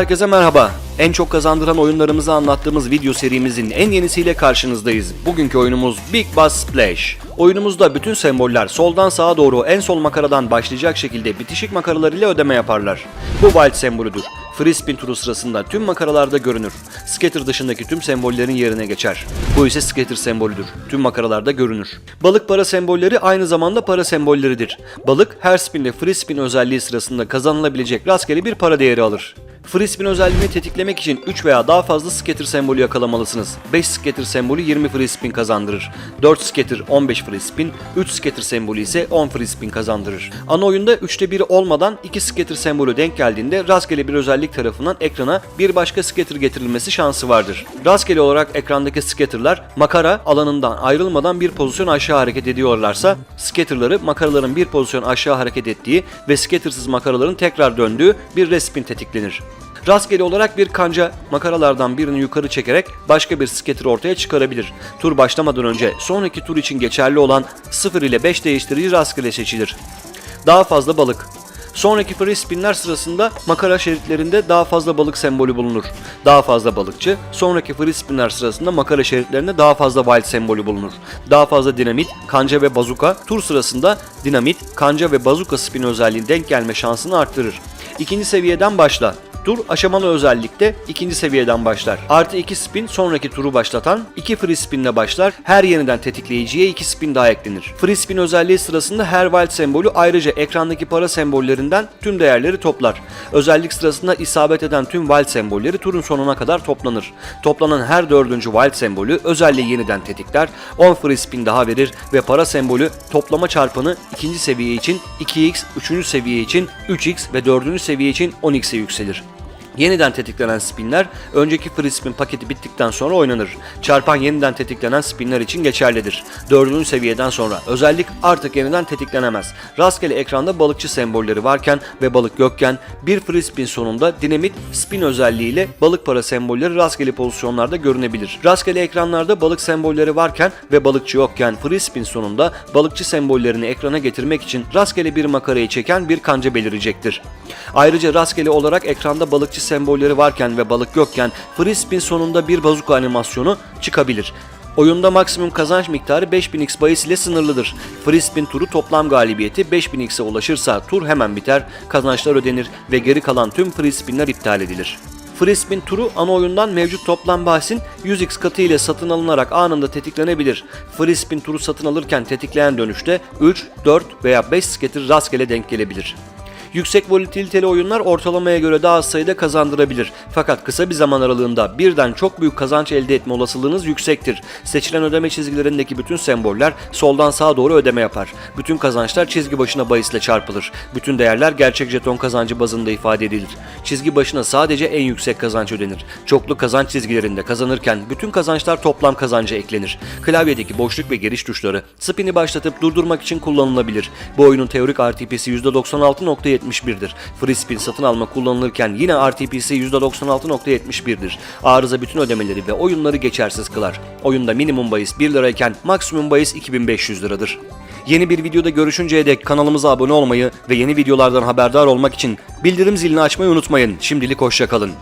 Herkese merhaba. En çok kazandıran oyunlarımızı anlattığımız video serimizin en yenisiyle karşınızdayız. Bugünkü oyunumuz Big Bass Splash. Oyunumuzda bütün semboller soldan sağa doğru en sol makaradan başlayacak şekilde bitişik makaralar ile ödeme yaparlar. Bu wild sembolüdür. Free spin turu sırasında tüm makaralarda görünür. Scatter dışındaki tüm sembollerin yerine geçer. Bu ise scatter sembolüdür. Tüm makaralarda görünür. Balık para sembolleri aynı zamanda para sembolleridir. Balık her spinde free spin özelliği sırasında kazanılabilecek rastgele bir para değeri alır. Free spin özelliğini tetiklemek için 3 veya daha fazla scatter sembolü yakalamalısınız. 5 scatter sembolü 20 free spin kazandırır. 4 scatter 15 free spin, 3 scatter sembolü ise 10 free spin kazandırır. Ana oyunda 3'te 1 olmadan 2 scatter sembolü denk geldiğinde rastgele bir özellik tarafından ekrana bir başka scatter getirilmesi şansı vardır. Rastgele olarak ekrandaki scatterlar makara alanından ayrılmadan bir pozisyon aşağı hareket ediyorlarsa scatterları makaraların bir pozisyon aşağı hareket ettiği ve scattersız makaraların tekrar döndüğü bir respin tetiklenir. Rastgele olarak bir kanca makaralardan birini yukarı çekerek başka bir scatter ortaya çıkarabilir. Tur başlamadan önce sonraki tur için geçerli olan 0 ile 5 değiştirici rastgele seçilir. Daha fazla balık. Sonraki free spinler sırasında makara şeritlerinde daha fazla balık sembolü bulunur. Daha fazla balıkçı, sonraki free spinler sırasında makara şeritlerinde daha fazla wild sembolü bulunur. Daha fazla dinamit, kanca ve bazuka tur sırasında dinamit, kanca ve bazuka spin özelliği denk gelme şansını arttırır. İkinci seviyeden başla. Tur aşamalı özellikte ikinci seviyeden başlar. Artı 2 spin sonraki turu başlatan 2 free spinle başlar. Her yeniden tetikleyiciye 2 spin daha eklenir. Free spin özelliği sırasında her wild sembolü ayrıca ekrandaki para sembollerinden tüm değerleri toplar. Özellik sırasında isabet eden tüm wild sembolleri turun sonuna kadar toplanır. Toplanan her dördüncü wild sembolü özelliği yeniden tetikler, 10 free spin daha verir ve para sembolü toplama çarpanı ikinci seviye için 2x, üçüncü seviye için 3x ve dördüncü seviye için 10x'e yükselir. Yeniden tetiklenen spinler önceki free spin paketi bittikten sonra oynanır. Çarpan yeniden tetiklenen spinler için geçerlidir. Dördüncü seviyeden sonra özellik artık yeniden tetiklenemez. Rastgele ekranda balıkçı sembolleri varken ve balık yokken bir free spin sonunda dinamit spin özelliğiyle balık para sembolleri rastgele pozisyonlarda görünebilir. Rastgele ekranlarda balık sembolleri varken ve balıkçı yokken free spin sonunda balıkçı sembollerini ekrana getirmek için rastgele bir makarayı çeken bir kanca belirecektir. Ayrıca rastgele olarak ekranda balıkçı sembolleri varken ve balık yokken spin sonunda bir bazuka animasyonu çıkabilir. Oyunda maksimum kazanç miktarı 5000x bahis ile sınırlıdır. Free spin turu toplam galibiyeti 5000x'e ulaşırsa tur hemen biter, kazançlar ödenir ve geri kalan tüm free spinler iptal edilir. Free spin turu ana oyundan mevcut toplam bahisin 100x katı ile satın alınarak anında tetiklenebilir. Free spin turu satın alırken tetikleyen dönüşte 3, 4 veya 5 scatter rastgele denk gelebilir. Yüksek volatiliteli oyunlar ortalamaya göre daha az sayıda kazandırabilir. Fakat kısa bir zaman aralığında birden çok büyük kazanç elde etme olasılığınız yüksektir. Seçilen ödeme çizgilerindeki bütün semboller soldan sağa doğru ödeme yapar. Bütün kazançlar çizgi başına bahisle çarpılır. Bütün değerler gerçek jeton kazancı bazında ifade edilir. Çizgi başına sadece en yüksek kazanç ödenir. Çoklu kazanç çizgilerinde kazanırken bütün kazançlar toplam kazanca eklenir. Klavyedeki boşluk ve giriş tuşları spini başlatıp durdurmak için kullanılabilir. Bu oyunun teorik RTP'si %96.71'dir. Free satın alma kullanılırken yine RTP'si %96.71'dir. Arıza bütün ödemeleri ve oyunları geçersiz kılar. Oyunda minimum bahis 1 lirayken maksimum bahis 2500 liradır. Yeni bir videoda görüşünceye dek kanalımıza abone olmayı ve yeni videolardan haberdar olmak için bildirim zilini açmayı unutmayın. Şimdilik hoşçakalın.